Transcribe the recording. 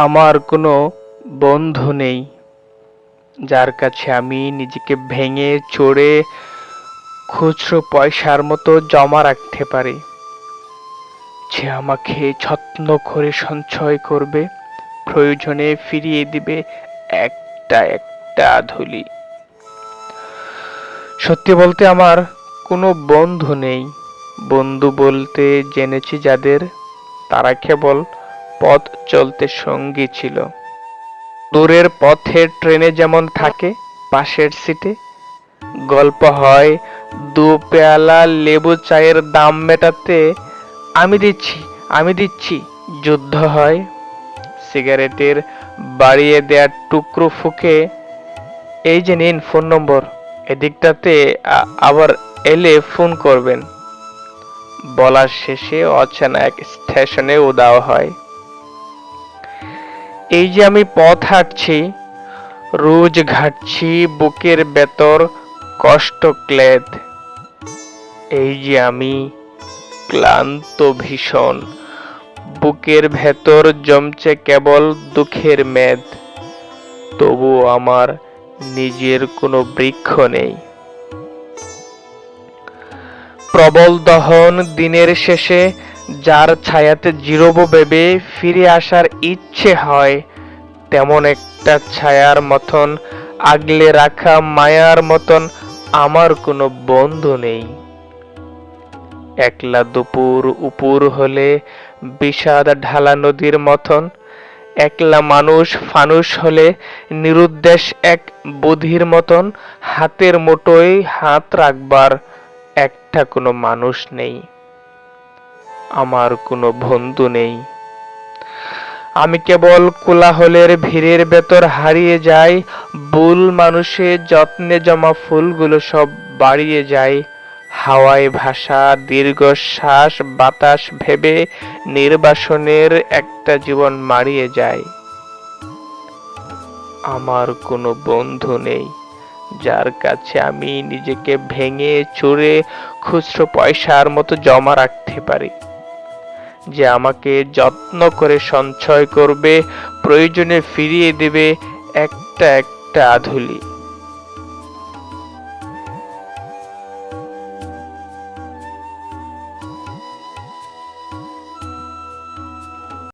আমার কোনো বন্ধু নেই। যার কাছে আমি নিজেকে ভেঙে চড়ে খুচরো পয়সার মতো জমা রাখতে পারি। যে আমাকে যত্ন করে সঞ্চয় করবে, প্রয়োজনে ফিরিয়ে দিবে একটা একটা ধুলি। সত্যি বলতে আমার কোনো বন্ধু নেই। বন্ধু বলতে জেনেছি যাদের, তারা কেবল পথ চলতে সঙ্গী ছিল। দূরের পথে ট্রেনে যেমন থাকে, পাশের সিটে। গল্প হয়, দু পেয়ালা লেবু চায়ের দাম মেটাতে, আমি দিচ্ছি আমি দিচ্ছি। যুদ্ধ হয়। সিগারেটের বাড়িয়ে দেওয়ার টুকরো ফুকে, এই যে নিন ফোন নম্বর, এদিকটাতে আবার এলে ফোন করবেন। বলার শেষে অচেনা এক স্টেশনে উদাও হয়। এই যে আমি পথ হাঁটছি, রোজ ঘাটছি বুকের ভেতর কষ্ট ক্লেদ। এই যে আমি ক্লান্ত ভীষণ, বুকের ভেতর জমছে কেবল দুঃখের মেদ। তবু আমার নিজের কোনো বৃক্ষ নেই। প্রবল দহন দিনের শেষে যার ছায়াতে জিরোব ভেবে ফিরে আসার ইচ্ছে হয়, তেমন একটা ছায়ার মতন, আগলে রাখা মায়ার মতন আমার কোনো বন্ধু নেই। একলা দুপুর উপুর হলে বিষাদ ঢালা নদীর মতন, একলা মানুষ ফানুষ হলে নিরুদ্দেশ এক বুধির মতন, হাতের মোটোয় হাত রাখবার একটা কোনো মানুষ নেই। আমার কোনো বন্ধু নেই। আমি কেবল কোলাহলের ভিড়ের ভেতর হারিয়ে যাই বুল মানুষের যত্নে জমা ফুলগুলো সব বাড়িয়ে যায় হাওয়ায় ভাষা দীর্ঘশ্বাস, বাতাস ভেবে নির্বাসনের একটা জীবন মারিয়ে যায় আমার কোনো বন্ধু নেই, যার কাছে আমি নিজেকে ভেঙে চুরে খুচরো পয়সার মতো জমা রাখতে পারি। যে আমাকে যত্ন করে সঞ্চয় করবে প্রয়োজনে ফিরিয়ে দেবে একটা একটা আধুলি।